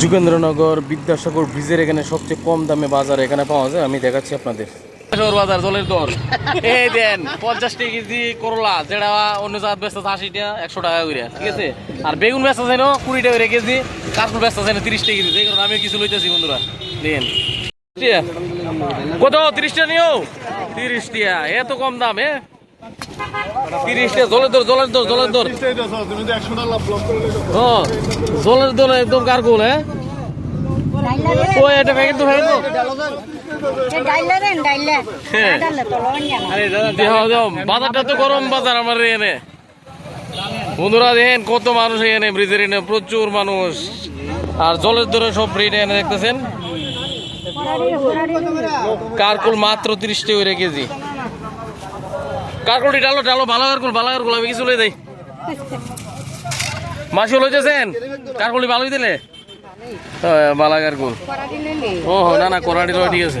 যুগেন্দ্রনগর বিদ্যাসাগর ব্রিজের এখানে সবচেয়ে কম দামে বাজার এখানে পাওয়া যায়, আমি দেখাচ্ছি আপনাদের। বাজার, জলের দর। এই কেজি করলা, যেটা অন্য জাত একশো টাকা করে, ঠিক আছে? আর বেগুন না কুড়ি টাকা কেজি না টাকা কেজি আমি কিছু বন্ধুরা। দেন। কত? তিরিশ টাকা নিও? তিরিশ টাকা এত কম দাম, এ? জলের দর জলের দর জলের দর ও জলের দর একদম কারকুল হ্যাঁ? এটা তো তো দেহ বাজারটা তো গরম বাজার আমার এখানে। বন্ধুরা দেখেন কত মানুষ এখানে ব্রিজের এনে প্রচুর মানুষ। আর জলের দরে সব রেট এনে দেখতেছেন? কারকুল মাত্র তিরিশ টাকা করে কেজি। কারকুলটি ডালো ডালো ভালো কারকুল ভালো কারকুল আমি কিছু লই দেই মাসি লইতেছেন? কারকুলি ভালোই দিলে? হ্যাঁ, ঠিক আছে।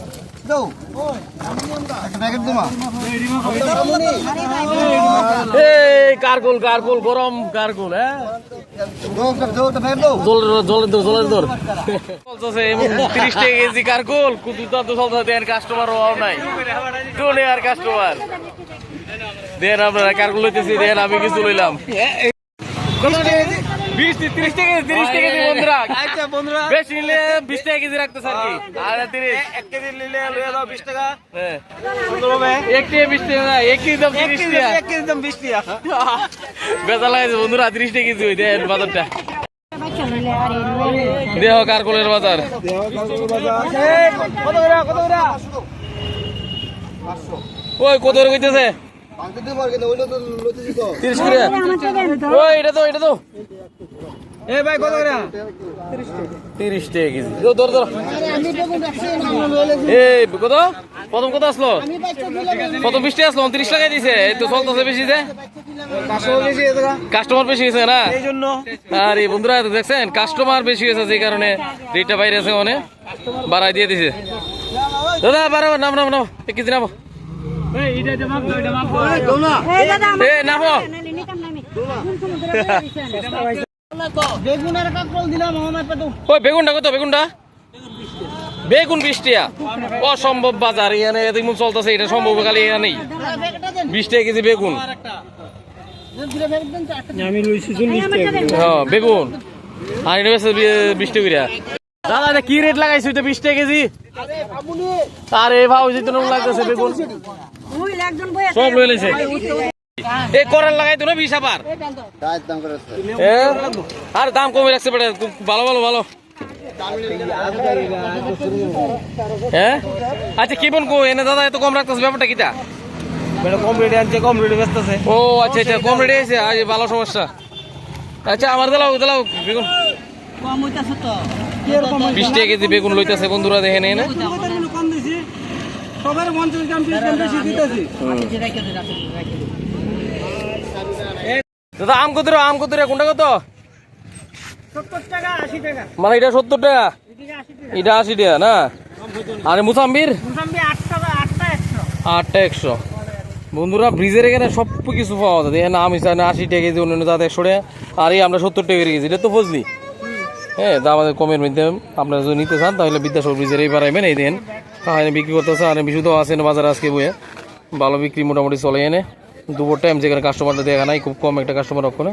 কারকুল কারকুল গরম কারকুল হ্যাঁ? কেজি কারকুল। তো দেন কাস্টমার অভাব নাই। আর কাস্টমার দেন আপনারা কারকুল লইতেছি দেন আমি কিছু লইলাম। বিশ তিরিশ টাকা তিরিশ টাকা বন্ধুরা। আচ্ছা বন্ধুরা। বেশি নিলে বিশ টাকা কেজি কি? আর তিরিশ। এক কেজি নিলে লয়ে দাও বিশ টাকা। হ্যাঁ। এক বিশ টাকা না এক কেজি দাম তিরিশ টাকা এক কেজি দাম বিশ টাকা বেচা লাগাইছে বন্ধুরা তিরিশ টাকা কেজি ওই বাজারটা। দেহ কারকুলের বাজার। ওই কত কইতেছে? তিরিশ করে। ওই এটা তো এটা তো। এ ভাই কত করে? তিরিশ টাকা কেজি। ধর ধর ধর। এই কত? প্রথম কত আসলো? প্রথম বিশ টাকা আসলো তিরিশ লাগাই দিছে। এই তো চলতেছে বেশি যে। পাঁচশো বেশি কাস্টমার বেশি গেছে না? এই জন্য। আর বন্ধুরা দেখছেন কাস্টমার বেশি হয়েছে যে কারণে রেটটা বাইরে আছে অনেক বাড়াই দিয়ে দিছে। দাদা বারো নাম নাম নাম। এক কেজি নামো। এ নামো। ওই বেগুনটা কত বেগুনটা? বেগুন বিশ টাকা অসম্ভব বাজার এখানে এদিকে চলতেছে এটা সম্ভব খালি এখানে নেই। বিশ টাকা কেজি বেগুন। লইছি হ্যাঁ বেগুন। আর এটা বেশি টাকা। দাদা এটা কি রেট লাগাইছো এটা বিশ টাকা কেজি? আরে যেতে নম লাগতেছে বেগুন। সব লই লেছে এই করার লাগাই তো না বিশ আবার। আর দাম কমে রাখছে বেটা ভালো ভালো ভালো। হ্যাঁ আচ্ছা কি বোন কো এনে দাদা এত কম রাখতেছে ব্যাপারটা কিটা? কম রেটে আনছে কম ও আচ্ছা আচ্ছা কম আছে আজ ভালো সমস্যা। আচ্ছা আমার দিলাও দিলাও বেগুন। বিশ টাকা কেজি বেগুন লইতেছে বন্ধুরা দেখেন এনে কম সবার পঞ্চাশ গ্রাম তিরিশ গ্রাম বেশি দিতেছি। দাদা আম কত আম কত রে, কোনটা কত? মানে এটা সত্তর টাকা? এটা আশি টাকা না? আরে মুসাম্বির? আটটা একশো। বন্ধুরা ব্রিজের এখানে সব কিছু পাওয়া যায়। এখানে আম হিসাবে আশি টাকা কেজি অন্যান্য জাত একশো টাকা। আর এই আমরা সত্তর টাকা কেজি এটা তো বুঝলি হ্যাঁ দাম আমাদের কমের মধ্যে আপনারা যদি নিতে চান তাহলে বিদ্যাসাগর ব্রিজের এই পারাইবেন এই দেন তাহলে বিক্রি করতেছে আর বিশুদ্ধ আছে না বাজারে আজকে বইয়ে। ভালো বিক্রি মোটামুটি চলে এনে। দুপুর টাইম যেখানে কাস্টমারটা দেখা নাই খুব কম একটা কাস্টমার ওখানে।